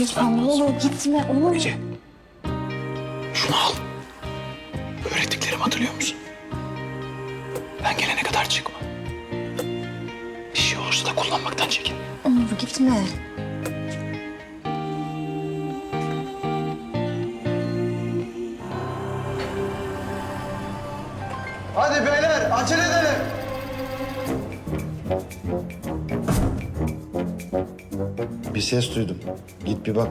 lütfen ne olur gitme olur. Ece. Şunu al. Öğrettiklerimi hatırlıyor musun? Ben gelene kadar çıkma. Bir şey olursa da kullanmaktan çekin. Onur gitme. Hadi beyler acele edelim. Bir ses duydum. Git bir bak.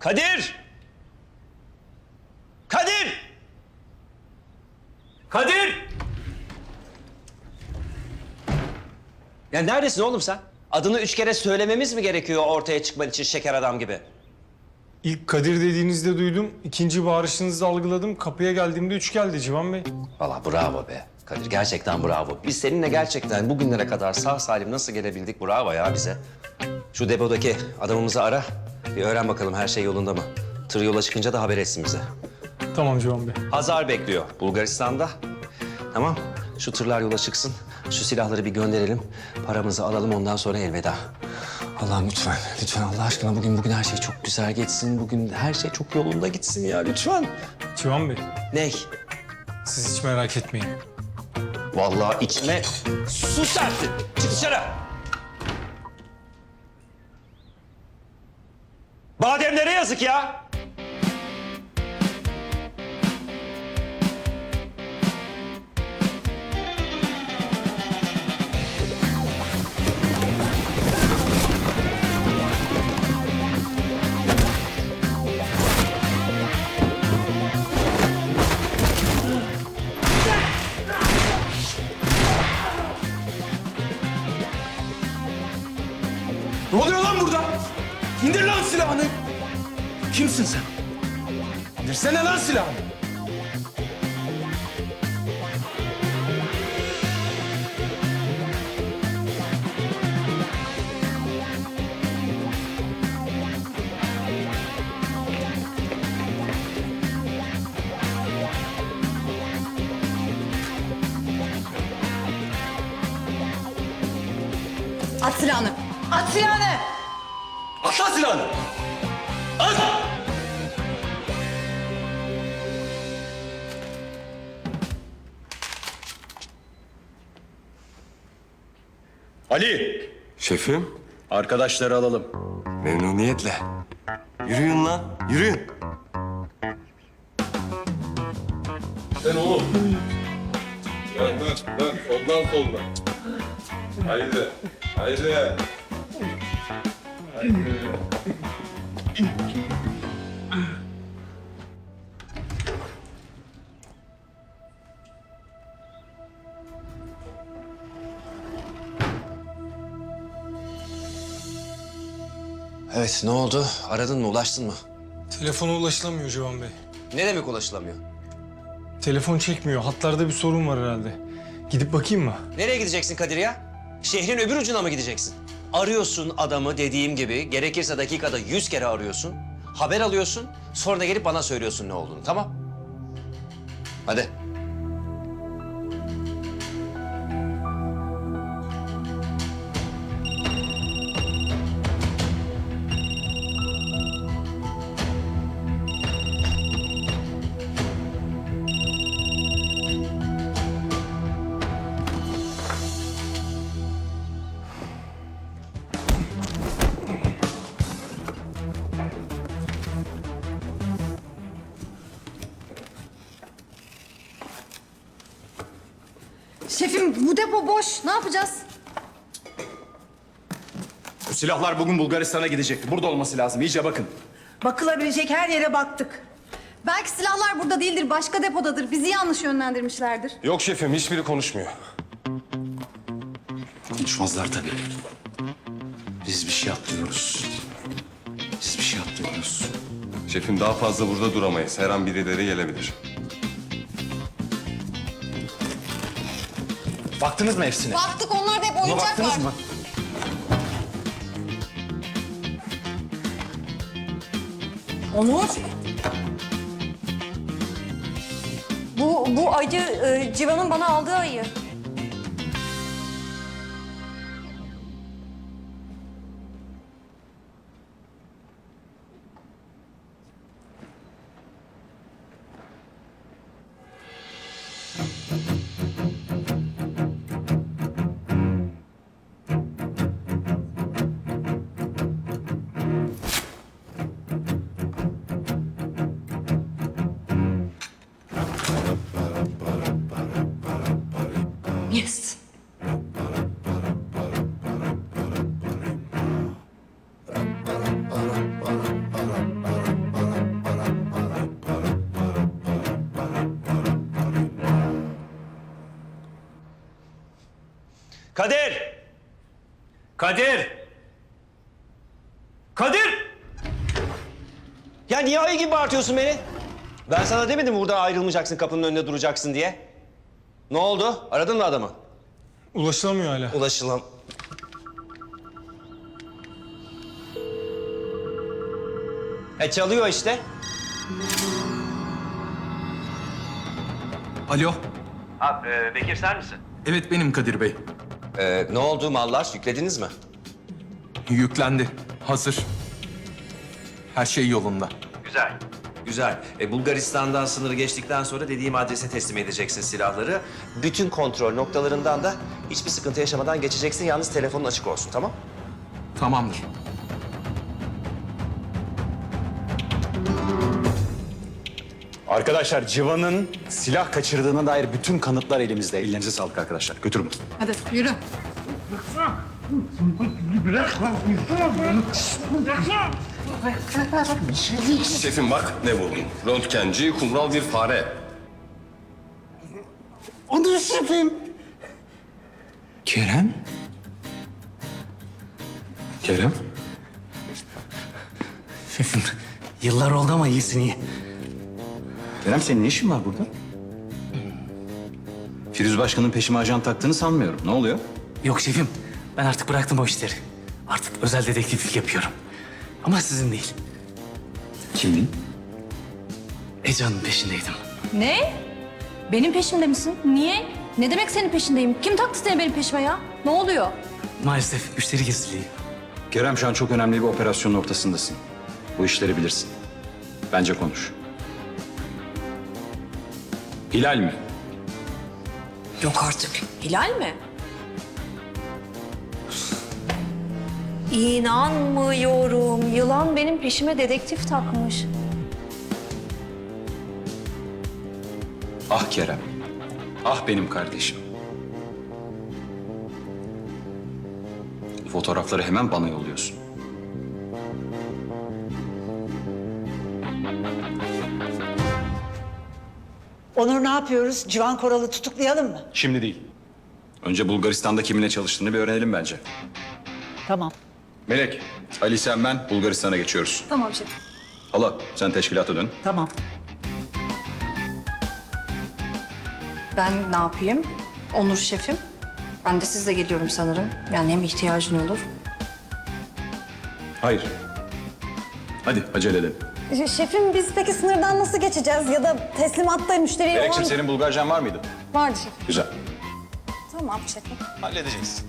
Kadir! Kadir! Kadir! Ya neredesin oğlum sen? Adını üç kere söylememiz mi gerekiyor ortaya çıkman için şeker adam gibi? İlk Kadir dediğinizde duydum. ikinci bağırışınızda algıladım. Kapıya geldiğimde üç geldi Civan Bey. Valla bravo be. Kadir gerçekten bravo. Biz seninle gerçekten bugünlere kadar sağ salim nasıl gelebildik bravo ya bize. Şu depodaki adamımızı ara. Bir öğren bakalım her şey yolunda mı? Tır yola çıkınca da haber etsin bize. Tamam Civan Bey. Hazar bekliyor Bulgaristan'da. Tamam. Şu tırlar yola çıksın. Şu silahları bir gönderelim. Paramızı alalım ondan sonra elveda. Allah'ım lütfen, lütfen Allah aşkına bugün bugün her şey çok güzel geçsin. Bugün her şey çok yolunda gitsin ya lütfen. Civan Bey, Ney? siz hiç merak etmeyin. Vallahi içime su serptin. Çık dışarı. Bademlere yazık ya. Ne oluyor lan burada? İndir lan silahını. Kimsin sen? İndirsene lan silahını. At silahını. At silahını. At lan silahını. At! Ali. Şefim, Arkadaşları alalım. memnuniyetle. Yürüyün lan, yürüyün. Sen oğlum. Dön dön dön. Soldan soldan. Haydi. Haydi. Evet ne oldu? Aradın mı? Ulaştın mı? Telefona ulaşılamıyor Civan Bey. Ne demek ulaşılamıyor? Telefon çekmiyor. Hatlarda bir sorun var herhalde. Gidip bakayım mı? Nereye gideceksin Kadir ya? Şehrin öbür ucuna mı gideceksin? Arıyorsun adamı dediğim gibi. Gerekirse dakikada yüz kere arıyorsun. Haber alıyorsun. Sonra da gelip bana söylüyorsun ne olduğunu. Tamam? Hadi. Şefim bu depo boş. Ne yapacağız? Bu silahlar bugün Bulgaristan'a gidecek. Burada olması lazım. İyice bakın. Bakılabilecek her yere baktık. Belki silahlar burada değildir, başka depodadır. Bizi yanlış yönlendirmişlerdir. Yok şefim hiçbiri konuşmuyor. Konuşmazlar tabii. Biz bir şey atlıyoruz. Biz bir şey atlıyoruz. Şefim daha fazla burada duramayız. Her an birileri gelebilir. Baktınız mı hepsine? Baktık onlar da hep oyuncak Baktınız var. mı? Onur. Bu, bu ayı e, Civan'ın bana aldığı ayı. Kadir! Kadir! Kadir! Ya niye ayı gibi bağırtıyorsun beni? Ben sana demedim mi burada ayrılmayacaksın, kapının önünde duracaksın diye? Ne oldu? Aradın mı adamı? Ulaşılamıyor hala. Ulaşılan... E çalıyor işte. Alo. Ha, Bekir sen misin? Evet benim Kadir Bey. Ee, ne oldu mallar? Yüklediniz mi? Yüklendi. Hazır. Her şey yolunda. Güzel. Güzel. E, Bulgaristan'dan sınırı geçtikten sonra dediğim adrese teslim edeceksin silahları. Bütün kontrol noktalarından da hiçbir sıkıntı yaşamadan geçeceksin. Yalnız telefonun açık olsun, tamam? Tamamdır. Arkadaşlar Civan'ın silah kaçırdığına dair bütün kanıtlar elimizde. Ellerinize sağlık arkadaşlar. Götür bunu. Hadi yürü. Şefim bak ne buldum. Röntgenci kumral bir fare. Kerem? Kerem? Şefim yıllar oldu ama iyisin iyi. Kerem senin ne işin var burada? Firuz Başkan'ın peşime ajan taktığını sanmıyorum. Ne oluyor? Yok şefim, ben artık bıraktım o işleri. Artık özel dedektiflik yapıyorum. Ama sizin değil. Kimin? Eca'nın peşindeydim. Ne? Benim peşimde misin? Niye? Ne demek senin peşindeyim? Kim taktı seni benim peşime ya? Ne oluyor? Maalesef müşteri gizliliği. Kerem şu an çok önemli bir operasyonun ortasındasın. Bu işleri bilirsin. Bence konuş. Hilal mi? Yok artık. Hilal mi? İnanmıyorum. Yılan benim peşime dedektif takmış. Ah Kerem. Ah benim kardeşim. Fotoğrafları hemen bana yolluyorsun. Onur ne yapıyoruz? Civan Koral'ı tutuklayalım mı? Şimdi değil. Önce Bulgaristan'da kiminle çalıştığını bir öğrenelim bence. Tamam. Melek, Ali sen ben Bulgaristan'a geçiyoruz. Tamam şef. Hala sen teşkilata dön. Tamam. Ben ne yapayım? Onur şefim. Ben de sizle geliyorum sanırım. Yani hem ihtiyacın olur. Hayır. Hadi acele edelim. Şefim biz peki sınırdan nasıl geçeceğiz? Ya da teslimatta müşteriye Melek'ciğim senin Bulgarcan var mıydı? Vardı şefim. Güzel. Tamam şefim. Halledeceğiz.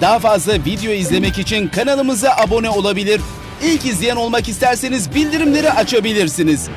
Daha fazla video izlemek için kanalımıza abone olabilir. İlk izleyen olmak isterseniz bildirimleri açabilirsiniz.